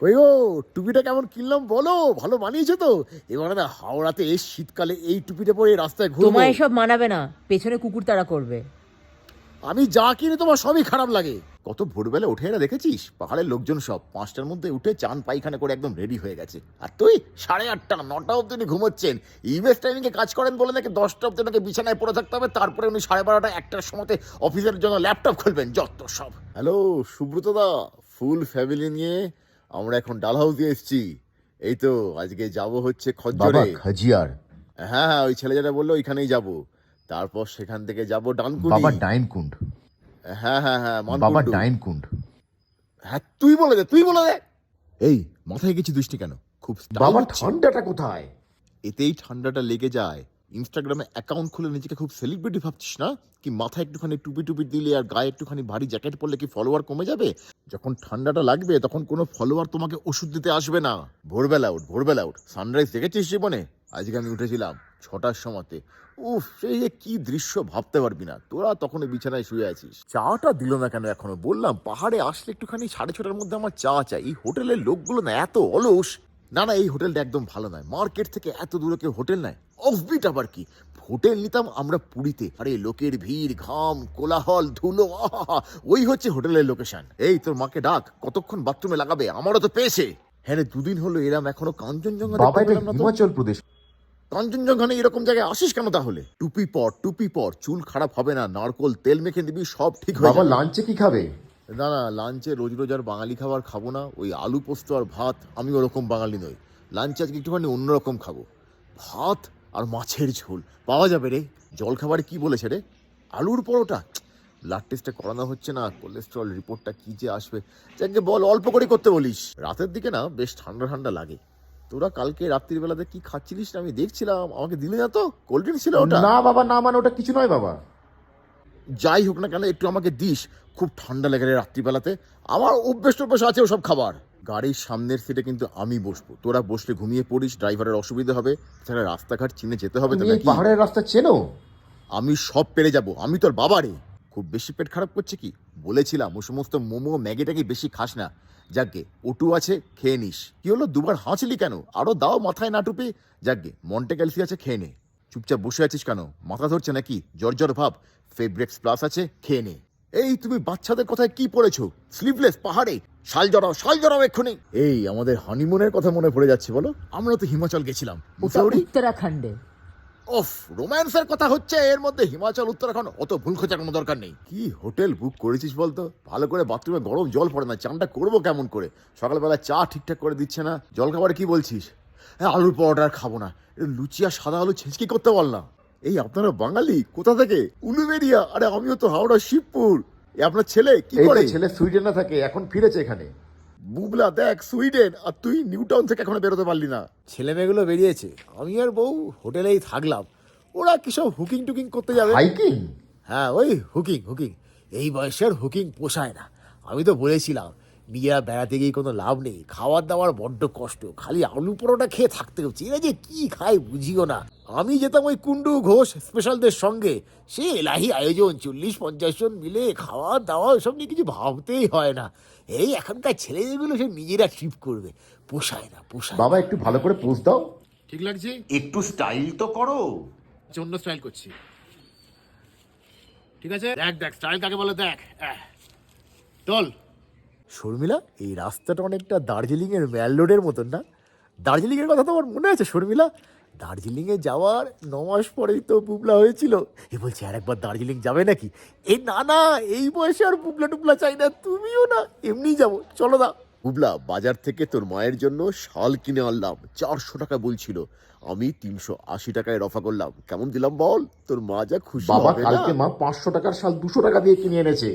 কই গো টুপিটা কেমন কিনলাম বলো? ভালো বানিয়েছো তো। এবারে না হাওড়াতে এই শীতকালে এই টুপিটা পরে রাস্তায় ঘুরবো। তোমায় এসব মানাবে না পেছনে কুকুর তাড়া করবে। আমি যা কিনে তোমার সবই খারাপ লাগে। কত ভোরবেলা উঠে না দেখেছিস? পাহাড়ের লোকজন সব পাঁচটার মধ্যে উঠে চান পায়খানা করে একদম রেডি হয়ে গেছে। আর তুই? সাড়ে আটটা নটা অব্দি উনি ঘুমোচ্ছেন। ইউএস টাইমিংয়ে কাজ করেন বলে নাকি দশটা অব্দি নাকি বিছানায় পড়ে থাকতে হবে? তারপরে উনি সাড়ে বারোটা একটার সময়তে অফিসের জন্য ল্যাপটপ খুলবেন যত সব। Hello Subrata da full family নিয়ে আমরা এখন ডাল হাউস দিয়ে এসেছি। এই তো আজকে যাব হচ্ছে খজ্জরে খাজিয়ার। হ্যাঁ হ্যাঁ ওই ছেলে যেটা বলল ওইখানেই যাব। তারপর সেখান থেকে যাব ডানকুনি। বাবা ডাইনকুণ্ড। হ্যাঁ হ্যাঁ হ্যাঁ বাবা। ডাইনকুণ্ড। হ্যাঁ তুই বলে দে তুই বলে দে। এই মাথায় কিছু দৃষ্টি কেন? খুব বাবা ঠান্ডাটা কোথায়? এতেই ঠান্ডাটা লেগে যায়। ইনস্টাগ্রামে অ্যাকাউন্ট খুলে নিজেকে খুব সেলিব্রিটি ভাবছিস না? কি মাথায় একটুখানি টুপি টুপি দিলে আর গায়ে একটুখানি ভারী জ্যাকেট পরলে কি ফলোয়ার কমে যাবে? যখন ঠান্ডাটা লাগবে, তখন কোনো ফলোয়ার তোমাকে ওষুধ দিতে আসবে না। ভোরবেলা উঠ ভোরবেলা উঠ। সানরাইজ দেখেছিস জীবনে? আজকে আমি উঠেছিলাম ছটার সময়তে। উফ সেই যে কি দৃশ্য ভাবতে পারবি না। তোরা তখন বিছানায় শুয়ে আছিস। চাটা দিল না কেন এখনও? বললাম, পাহাড়ে আসলে একটুখানি সাড়ে ছটার মধ্যে আমার চা চাই। এই হোটেলের লোকগুলো না এত অলস। না না এই হোটেলটা একদম ভালো নয়। মার্কেট থেকে এত দূরে কেউ হোটেল নেয়? অফবিট আবার কি? হোটেল নিতাম আমরা পুরীতে। আরে লোকের ভিড় ঘাম কোলাহল ধুলো ওই হচ্ছে হোটেলের লোকেশন এই তোর মাকে ডাক কতক্ষণ বাথরুমে লাগাবে? আমারও তো পেয়েছে। হ্যাঁ রে দুদিন হলো এরাম এখনও কাঞ্চনজঙ্ঘা। হিমাচল প্রদেশ। কাঞ্চনজঙ্ঘা নিয়ে এরকম জায়গায় আসিস কেন তাহলে? টুপি পর টুপি পর চুল খারাপ হবে না নারকোল তেল মেখে দিবি সব ঠিক বাবা লাঞ্চে কি খাবে? না না লাঞ্চে রোজ রোজ আর বাঙালি খাবার খাব না, ওই আলু পোস্ত আর ভাত, আমি ওরকম বাঙালি নই। লাঞ্চে আজকে একটুখানি অন্যরকম খাব। ভাত আর মাছের ঝোল, পাওয়া যাবে রে। জল খাবারে কি বলেছে রে? আলুর পরোটা? ব্লাড টেস্টটা করানো হচ্ছে না কোলেস্ট্রল রিপোর্টটা কি যে আসবে? যাকে বল, অল্প করে করতে বলিস। রাতের দিকে না বেশ ঠান্ডা ঠান্ডা লাগে। তোরা কালকে রাত্রির বেলাতে কি খাচ্ছিলিস না আমি দেখছিলাম, আমাকে দিলে না তো? কোল্ড ড্রিঙ্ক ছিল ওটা। না বাবা, না মানে ওটা কিছু নয় বাবা। যাই হোক না কেন একটু আমাকে দিস। খুব ঠান্ডা লেগে রে রাত্রিবেলাতে। আমার অভ্যেস টভ্যেস আছে ওসব খাবার। গাড়ির সামনের সিটে কিন্তু আমি বসবো। তোরা বসলে ঘুমিয়ে পড়িস ড্রাইভারের অসুবিধা হবে। তাছাড়া রাস্তাঘাট চিনে যেতে হবে তো নাকি পাহাড়ের রাস্তা চেনো? আমি সব পেরে যাব। আমি তোর বাবারে। খুব বেশি পেট খারাপ করছে কি? বলেছিলাম ও সমস্ত মোমো ম্যাগিটাকে বেশি খাস না? যাকে ওটু আছে খেয়ে নিস। কি হলো দুবার হাঁচলি কেন? আরও দাও মাথায় না টুপি। যাকে মন্টে ক্যালসি আছে খেয়ে নে। চুপচাপ বসে আছিস কেন? মাথা ধরছে নাকি? জ্বর জ্বর ভাব। ফেব্রেক্স প্লাস আছে খেয়ে নে। এই তুমি বাচ্চাদের কথায় কি পড়েছো? স্লিভলেস পাহাড়ে। শাল জড়াও শাল জড়াও এক্ষুনি। এই আমাদের হানিমুনের কথা মনে পড়ে যাচ্ছে বলো? আমরা তো হিমাচল গেছিলাম। উত্তরাখণ্ডে। ওফ রোম্যান্সের কথা হচ্ছে এর মধ্যে হিমাচল উত্তরাখণ্ড। অত ভুল খোঁজার কোনো দরকার নেই। কি হোটেল বুক করেছিস বলতো? ভালো করে বাথরুমে গরম জল পড়ে না। চানটা করব কেমন করে? সকালবেলা চা ঠিকঠাক করে দিচ্ছে না। জল খাবারে কি বলছিস? হ্যাঁ আলুর পরোটা আর খাব না। লুচি আর সাদা আলু ছেঁচকি করতে পারলাম। এই আপনারা বাঙালি কোথা থেকে? উলুবেরিয়া আরে আমিও তো হাওড়া শিবপুর। এ আপনার ছেলে কি করে? ছেলে সুইডেনে থাকে এখন ফিরেছে এখানে। বুবলা দেখ সুইডেন আর তুই নিউ টাউন থেকে এখনও বেরোতে পারলি না। ছেলে মেয়েগুলো বেরিয়েছে। আমি আর বউ হোটেলেই থাকলাম। ওরা কি সব হুকিং টুকিং করতে যাবে? হাইকিং? হ্যাঁ ওই হুকিং হুকিং। এই বয়সের হুকিং পোষায় না। আমি তো বলেছিলাম নিজেরা বেড়াতে গিয়ে কোনো লাভ নেই খাওয়ার দাওয়ার বড্ড কষ্ট খালি আলু পরোটা খেয়ে থাকতে হচ্ছে এরা যে কি খায় বুঝিও না। আমি যেতাম ওই কুন্ডু ঘোষ স্পেশালদের সঙ্গে সে এলাহি আয়োজন চল্লিশ পঞ্চাশ জন মিলে খাওয়া দাওয়া এসব নিয়ে কিছু ভাবতেই হয় না। এই এখনকার ছেলেগুলো সে নিজেরা ট্রিপ করবে পোষায় না পোষায় বাবা একটু ভালো করে পোজ দাও। ঠিক লাগছে? একটু স্টাইল তো করো। জন্য স্টাইল করছি। ঠিক আছে? দেখ দেখ স্টাইল কাকে বলে দেখ চল। শর্মিলা এই রাস্তাটা অনেকটা দার্জিলিং এর ম্যাল রোডের মতন না? দার্জিলিং এর কথা তো আমার মনে আছে শর্মিলা। দার্জিলিং এ যাওয়ার ন মাস পরেই তো বুবলা হয়েছিল। এ বলছে আর একবার দার্জিলিং যাবে নাকি? এ না না এই বয়সে আর বুবলা টুবলা চাই না তুমিও না এমনি যাব। চলো না। বুবলা বাজার থেকে তোর মায়ের জন্য শাল কিনে আনলাম চারশো টাকা বলছিল। আমি তিনশো আশি টাকায় রফা করলাম। কেমন দিলাম বল? তোর মা যা খুশি বাবা কালকে মা পাঁচশো টাকার শাল দুশো টাকা দিয়ে কিনে এনেছে।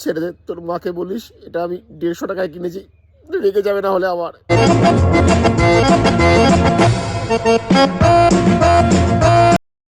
ছেড়ে দে, তোর মাকে বলিস, এটা আমি দেড়শো টাকায় কিনেছি, রেগে যাবে না হলে আমার